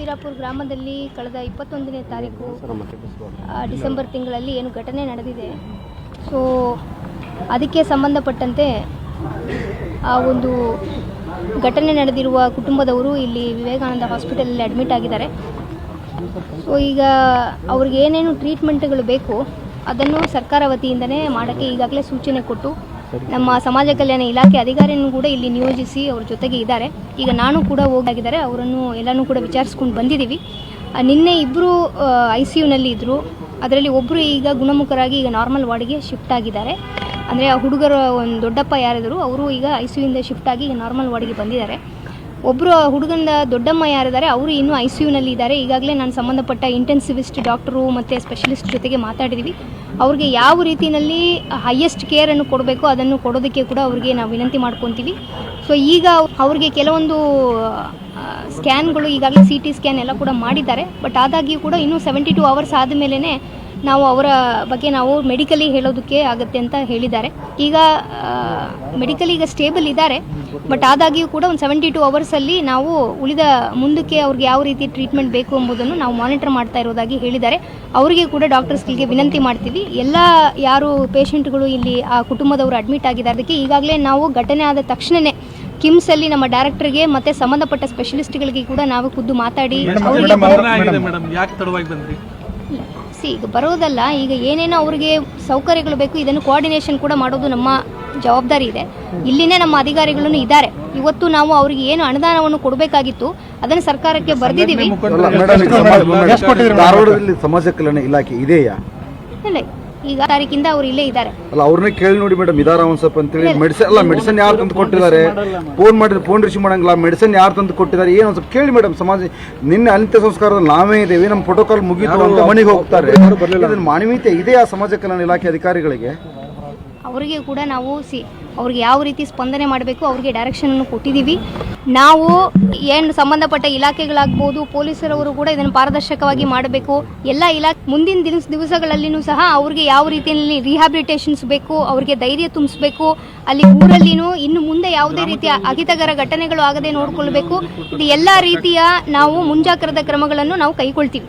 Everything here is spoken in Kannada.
ವೀರಾಪುರ ಗ್ರಾಮದಲ್ಲಿ ಕಳೆದ ಇಪ್ಪತ್ತೊಂದನೇ ತಾರೀಕು ಡಿಸೆಂಬರ್ ತಿಂಗಳಲ್ಲಿ ಏನು ಘಟನೆ ನಡೆದಿದೆ. ಸೊ ಅದಕ್ಕೆ ಸಂಬಂಧಪಟ್ಟಂತೆ ಆ ಒಂದು ಘಟನೆ ನಡೆದಿರುವ ಕುಟುಂಬದವರು ಇಲ್ಲಿ ವಿವೇಕಾನಂದ ಹಾಸ್ಪಿಟಲಲ್ಲಿ ಅಡ್ಮಿಟ್ ಆಗಿದ್ದಾರೆ. ಸೊ ಈಗ ಅವ್ರಿಗೆ ಏನೇನು ಟ್ರೀಟ್ಮೆಂಟ್ಗಳು ಬೇಕು ಅದನ್ನು ಸರ್ಕಾರ ವತಿಯಿಂದನೇ ಮಾಡೋಕ್ಕೆ ಈಗಾಗಲೇ ಸೂಚನೆ ಕೊಟ್ಟು ನಮ್ಮ ಸಮಾಜ ಕಲ್ಯಾಣ ಇಲಾಖೆ ಅಧಿಕಾರಿಯನ್ನು ಕೂಡ ಇಲ್ಲಿ ನಿಯೋಜಿಸಿ ಅವ್ರ ಜೊತೆಗೆ ಇದ್ದಾರೆ. ಈಗ ನಾನು ಕೂಡ ಹೋಗಾಗಿದ್ದಾರೆ ಅವರನ್ನು ಎಲ್ಲನೂ ಕೂಡ ವಿಚಾರಿಸ್ಕೊಂಡು ಬಂದಿದ್ದೀವಿ. ನಿನ್ನೆ ಇಬ್ಬರು ಐ ಸಿ ಯುನಲ್ಲಿ ಇದ್ದರು ಅದರಲ್ಲಿ ಒಬ್ಬರು ಈಗ ಗುಣಮುಖರಾಗಿ ಈಗ ನಾರ್ಮಲ್ ವಾರ್ಡ್ಗೆ ಶಿಫ್ಟ್ ಆಗಿದ್ದಾರೆ. ಅಂದರೆ ಆ ಹುಡುಗರ ಒಂದು ದೊಡ್ಡಪ್ಪ ಯಾರಿದ್ರು, ಅವರು ಈಗ ಐ ಸಿ ಯುಯಿಂದ ಶಿಫ್ಟ್ ಆಗಿ ಈಗ ನಾರ್ಮಲ್ ವಾರ್ಡ್ಗೆ ಬಂದಿದ್ದಾರೆ. ಒಬ್ಬರು ಹುಡುಗನ ದೊಡ್ಡಮ್ಮ ಯಾರಿದ್ದಾರೆ, ಅವರು ಇನ್ನೂ ಐ ಸಿ ಯುನಲ್ಲಿ ಇದ್ದಾರೆ. ಈಗಾಗಲೇ ನಾನು ಸಂಬಂಧಪಟ್ಟ ಇಂಟೆನ್ಸಿವಿಸ್ಟ್ ಡಾಕ್ಟ್ರು ಮತ್ತು ಸ್ಪೆಷಲಿಸ್ಟ್ ಜೊತೆಗೆ ಮಾತಾಡಿದ್ದೀವಿ ಅವ್ರಿಗೆ ಯಾವ ರೀತಿಯಲ್ಲಿ ಹೈಯೆಸ್ಟ್ ಕೇರನ್ನು ಕೊಡಬೇಕು ಅದನ್ನು ಕೊಡೋದಕ್ಕೆ ಕೂಡ ಅವ್ರಿಗೆ ನಾವು ವಿನಂತಿ ಮಾಡ್ಕೊತೀವಿ. ಸೊ ಈಗ ಅವ್ರಿಗೆ ಕೆಲವೊಂದು ಸ್ಕ್ಯಾನ್ಗಳು ಈಗಾಗಲೇ ಸಿ ಟಿ ಸ್ಕ್ಯಾನ್ ಎಲ್ಲ ಕೂಡ ಮಾಡಿದ್ದಾರೆ. ಬಟ್ ಆದಾಗ್ಯೂ ಕೂಡ ಇನ್ನೂ ಸೆವೆಂಟಿ ಟು ಅವರ್ಸ್ ಆದಮೇಲೆ ನಾವು ಅವರ ಬಗ್ಗೆ ನಾವು ಮೆಡಿಕಲಿ ಹೇಳೋದಕ್ಕೆ ಆಗುತ್ತೆ ಅಂತ ಹೇಳಿದ್ದಾರೆ. ಈಗ ಮೆಡಿಕಲಿ ಈಗ ಸ್ಟೇಬಲ್ ಇದ್ದಾರೆ. ಬಟ್ ಆದಾಗ್ಯೂ ಕೂಡ ಒಂದು ಸೆವೆಂಟಿ ಟು ಅವರ್ಸಲ್ಲಿ ನಾವು ಉಳಿದ ಮುಂದಕ್ಕೆ ಅವ್ರಿಗೆ ಯಾವ ರೀತಿ ಟ್ರೀಟ್ಮೆಂಟ್ ಬೇಕು ಎಂಬುದನ್ನು ನಾವು ಮಾನಿಟರ್ ಮಾಡ್ತಾ ಇರೋದಾಗಿ ಹೇಳಿದ್ದಾರೆ. ಅವರಿಗೆ ಕೂಡ ಡಾಕ್ಟರ್ಸ್ಗಳಿಗೆ ವಿನಂತಿ ಮಾಡ್ತೀವಿ. ಎಲ್ಲ ಯಾರು ಪೇಷಂಟ್ಗಳು ಇಲ್ಲಿ ಆ ಕುಟುಂಬದವರು ಅಡ್ಮಿಟ್ ಆಗಿದ್ದಾರೆ. ಅದಕ್ಕೆ ಈಗಾಗಲೇ ನಾವು ಘಟನೆ ಆದ ತಕ್ಷಣವೇ ಕಿಮ್ಸಲ್ಲಿ ನಮ್ಮ ಡೈರೆಕ್ಟರ್ಗೆ ಮತ್ತೆ ಸಂಬಂಧಪಟ್ಟ ಸ್ಪೆಷಲಿಸ್ಟ್ಗಳಿಗೆ ಕೂಡ ನಾವು ಖುದ್ದು ಮಾತಾಡಿ ಸಿ ಈಗ ಬರೋದಲ್ಲ ಈಗ ಏನೇನು ಅವ್ರಿಗೆ ಸೌಕರ್ಯಗಳು ಬೇಕು ಇದನ್ನು ಕೋಆರ್ಡಿನೇಷನ್ ಕೂಡ ಮಾಡೋದು ನಮ್ಮ ಜವಾಬ್ದಾರಿ ಇದೆ. ಇಲ್ಲಿನೇ ನಮ್ಮ ಅಧಿಕಾರಿಗಳನ್ನು ಇದ್ದಾರೆ. ಇವತ್ತು ನಾವು ಅವರಿಗೆ ಏನು ಅನುದಾನವನ್ನು ಕೊಡಬೇಕಾಗಿತ್ತು ಅದನ್ನು ಸರ್ಕಾರಕ್ಕೆ ಬರೆದಿದ್ದೀವಿ. ಸಮಾಜ ಕಲ್ಯಾಣ ಇಲಾಖೆ ಇದೆಯಾ? ಇಲ್ಲ. ಈಗ ತಾರೀಕಿಂದ ಅವ್ರು ಇಲ್ಲೇ ಇದ್ದಾರೆ. ಅಲ್ಲ ಅವ್ರನ್ನೇ ಕೇಳಿ ನೋಡಿ ಮೇಡಮ್ ಇದಾರ ಒಂದ್ ಸ್ವಲ್ಪ ಅಂತೇಳಿ ಮೆಡಿಸಿನ್ ಅಲ್ಲ ಮೆಡಿಸನ್ ಯಾರು ತಂದು ಕೊಟ್ಟಿದ್ದಾರೆ? ಫೋನ್ ಮಾಡಿದ್ರೆ ಫೋನ್ ರಿಸೀವ್ ಮಾಡಂಗಿಲ್ಲ. ಮೆಡಿಸನ್ ಯಾರು ತಂದು ಕೊಟ್ಟಿದ್ದಾರೆ? ಏನು ಒಂದ್ ಸ್ವಲ್ಪ ಕೇಳಿ ಮೇಡಮ್ ಸಮಾಜ ನಿನ್ನೆ ಅಂತ್ಯ ಸಂಸ್ಕಾರದಲ್ಲಿ ನಾವೇ ಇದ್ದೇವೆ. ನಮ್ಮ ಪ್ರೋಟೋಕಾಲ್ ಮುಗಿತು ಅಂತ ಮನೆಗೆ ಹೋಗ್ತಾರೆ. ಮಾನವೀಯತೆ ಇದೆಯಾ ಸಮಾಜ ಕಲ್ಯಾಣ ಇಲಾಖೆ ಅಧಿಕಾರಿಗಳಿಗೆ? ಅವರಿಗೆ ಕೂಡ ನಾವು ಸಿ, ಅವ್ರಿಗೆ ಯಾವ ರೀತಿ ಸ್ಪಂದನೆ ಮಾಡಬೇಕು, ಅವ್ರಿಗೆ ಡೈರೆಕ್ಷನನ್ನು ಕೊಟ್ಟಿದ್ದೀವಿ. ನಾವು ಏನು ಸಂಬಂಧಪಟ್ಟ ಇಲಾಖೆಗಳಾಗ್ಬೋದು, ಪೊಲೀಸರವರು ಕೂಡ ಇದನ್ನು ಪಾರದರ್ಶಕವಾಗಿ ಮಾಡಬೇಕು. ಎಲ್ಲ ಇಲಾಖೆ ಮುಂದಿನ ದಿನ ದಿವಸಗಳಲ್ಲಿನೂ ಸಹ ಅವ್ರಿಗೆ ಯಾವ ರೀತಿಯಲ್ಲಿ ರಿಹ್ಯಾಬಿಲಿಟೇಷನ್ಸ್ ಬೇಕು, ಅವ್ರಿಗೆ ಧೈರ್ಯ ತುಂಬಿಸ್ಬೇಕು. ಅಲ್ಲಿ ಊರಲ್ಲಿನೂ ಇನ್ನು ಮುಂದೆ ಯಾವುದೇ ರೀತಿಯ ಅಹಿತಕರ ಘಟನೆಗಳು ಆಗದೆ ನೋಡಿಕೊಳ್ಬೇಕು. ಇದು ಎಲ್ಲ ರೀತಿಯ ನಾವು ಮುಂಜಾಗ್ರತಾ ಕ್ರಮಗಳನ್ನು ನಾವು ಕೈಗೊಳ್ತೀವಿ.